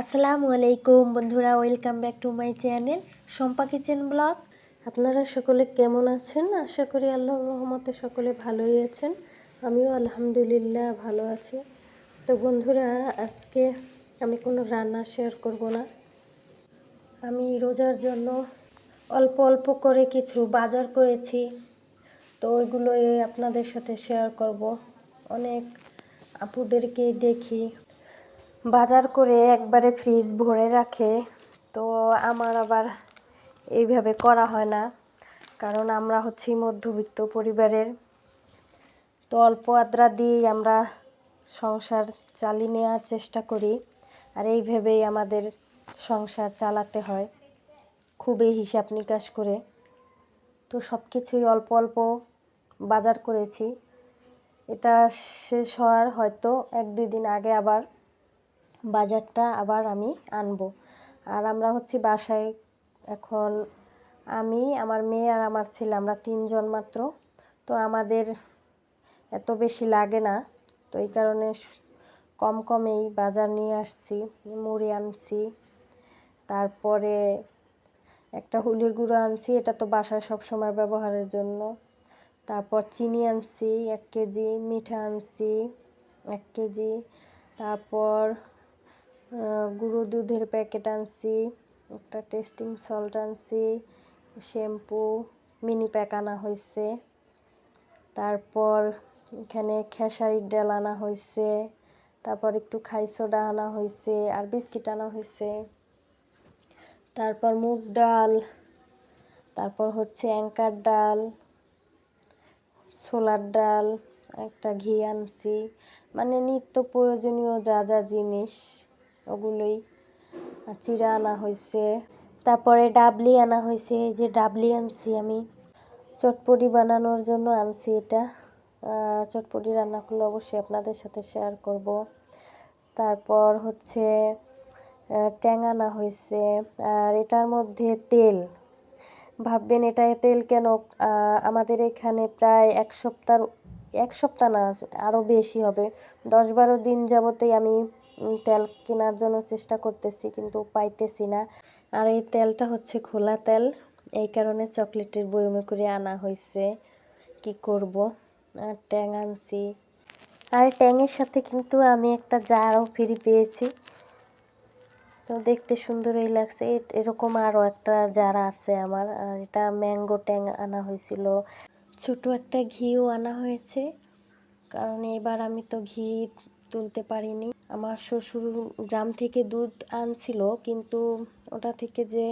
আসসালামু আলাইকুম বন্ধুরা, welcome back to my channel Shampa kitchen blog. আপনারা সকলে কেমন আছেন? আশা করি আল্লাহ রহমতে সকলে ভালোই আছেন। আমিও আলহামদুলিল্লাহ ভালো আছি। তো বন্ধুরা, আজকে আমি কোনো রান্না শেয়ার করব না। আমি রোজার জন্য অল্প অল্প করে কিছু বাজার করেছি। তো ওইগুলোই আপনাদের সাথে শেয়ার করব। অনেক আপুদেরকে দেখি। বাজার করে একবারে ফ্রিজ ভরে রাখে। তো আমার আবার এইভাবে করা হয় না। কারণ আমরা হচ্ছি মধ্যবিত্ত পরিবারের। তো অল্প আদ্রা দিয়েই আমরা সংসার চালিয়ে নেওয়ার চেষ্টা করি। আর এইভাবেই আমাদের সংসার চালাতে হয়। খুবই হিসাব নিকাশ করে। তো সব কিছুই অল্প অল্প বাজার করেছি। এটা শেষ হওয়ার হয়তো এক দুই দিন আগে আবার বাজারটা আবার আমি আনব। আর আমরা হচ্ছে বাসায়। এখন আমি, আমার মেয়ে আর আমার ছেলে, আমরা তিনজন মাত্র। তো আমাদের এত বেশি লাগে না। তো এই কারণে কম কমেই বাজার নিয়ে আসছি, মুড়ি আনছি। তারপরে একটা হুলির গুঁড়ো আনছি, এটা তো বাসায় সব সময় ব্যবহারের জন্য। তারপর চিনি আনছি, এক কেজি, মিঠা আনছি, এক কেজি। তারপর গুঁড়ো দুধের প্যাকেট আনছি, একটা টেস্টিং সল্ট আনছি শ্যাম্পু মিনি প্যাক আনা হয়েছে। তারপর এখানে খেসারির ডাল আনা হয়েছে, তারপর একটু খাই সোডা আনা হয়েছে আর বিস্কিট আনা হয়েছে। তারপর মুগ ডাল, তারপর হচ্ছে অ্যাঙ্কার ডাল, ছোলার ডাল, একটা ঘি আনছি। মানে নিত্য প্রয়োজনীয় যা যা জিনিস ওগুলোই চিরা আনা হয়েছে তারপরে ডাবলি আনা হয়েছে এই যে ডাবলি আনছি আমি। চটপটি বানানোর জন্য আনছি এটা। চটপটি রান্না করলে অবশ্যই আপনাদের সাথে শেয়ার করব। তারপর হচ্ছে ট্যাঙানা হয়েছে আর এটার মধ্যে তেল। ভাববেন এটা তেল কেন? আমাদের এখানে প্রায় এক সপ্তাহ এক সপ্তাহ না আরও বেশি হবে। দশ বারো দিন যাবতেই আমি তেল কেনার জন্য চেষ্টা করতেছি, কিন্তু পাইতেছি না। আর এই তেলটা হচ্ছে খোলা তেল, এই কারণে চকলেটের বয়মে করে আনা হয়েছে। কি করব? আর ট্যাং আনছি। আর ট্যাংয়ের সাথে কিন্তু আমি একটা জারও ফ্রি পেয়েছি। তো দেখতে সুন্দরই লাগছে। এরকম আরও একটা জার আছে আমার। আর এটা ম্যাঙ্গো ট্যাং আনা হয়েছিল। ছোট একটা ঘিও আনা হয়েছে। কারণ এবার আমি তো ঘি তুলতে পারিনি। আমার শ্বশুর গ্রাম থেকে দুধ আনছিল, কিন্তু ওটা থেকে যে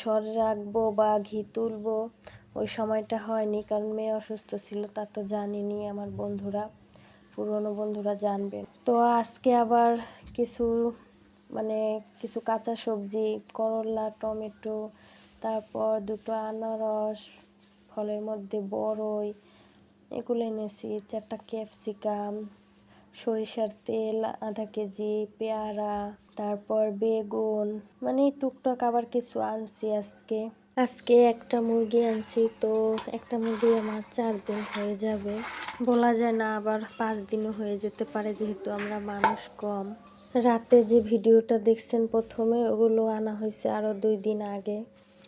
সর রাখব বা ঘি তুলবো, ওই সময়টা হয়নি। কারণ মেয়ে অসুস্থ ছিল, তা তো জানিনি আমার বন্ধুরা, পুরনো বন্ধুরা জানবেন তো আজকে আবার কিছু মানে কিছু কাঁচা সবজি, করলা, টমেটো, তারপর দুটো আনারস, ফলের মধ্যে বড়ই, এগুলো এনেছি, চারটা ক্যাপসিকাম সরিষার তেল, আধা কেজি পেয়ারা, তারপর বেগুন মানে টুকটাক আবার কিছু আনছি আজকে। আজকে একটা মুরগি আনছি, তো একটা মুরগি আমার চার দিন হয়ে যাবে। বলা যায় না আবার পাঁচ দিনও হয়ে যেতে পারে, যেহেতু আমরা মানুষ কম। রাতে যে ভিডিওটা দেখছেন প্রথমে, ওগুলো আনা হয়েছে আরও দুই দিন আগে।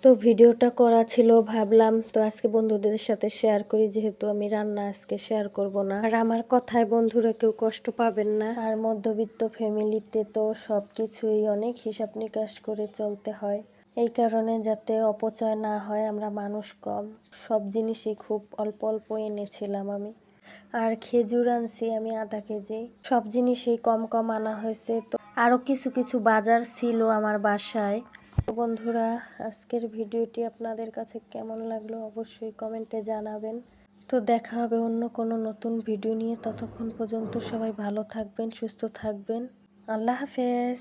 তো ভিডিওটা করা ছিল, ভাবলাম তো আজকে বন্ধুদের সাথে শেয়ার করি, যেহেতু আমি রান্না আজকে শেয়ার করব না। আর আমার কথায় বন্ধুরা কেউ কষ্ট পাবেন না। আর মধ্যবিত্ত ফ্যামিলিতে তো সব কিছুই অনেক হিসাব নিকাশ করে চলতে হয়। এই কারণে যাতে অপচয় না হয়, আমরা মানুষ কম। সব জিনিসই খুব অল্প অল্প এনেছিলাম আমি। আর খেজুর আনছি আমি আধা কেজি। সব জিনিসই কম কম আনা হয়েছে। তো আরও কিছু কিছু বাজার ছিল আমার বাসায়। বন্ধুরা, আজকের ভিডিওটি আপনাদের কাছে কেমন লাগল অবশ্যই কমেন্টে জানাবেন। তো দেখা হবে অন্য কোনো নতুন ভিডিও নিয়ে। ততক্ষণ পর্যন্ত সবাই ভালো থাকবেন, সুস্থ থাকবেন। আল্লাহ হাফেজ।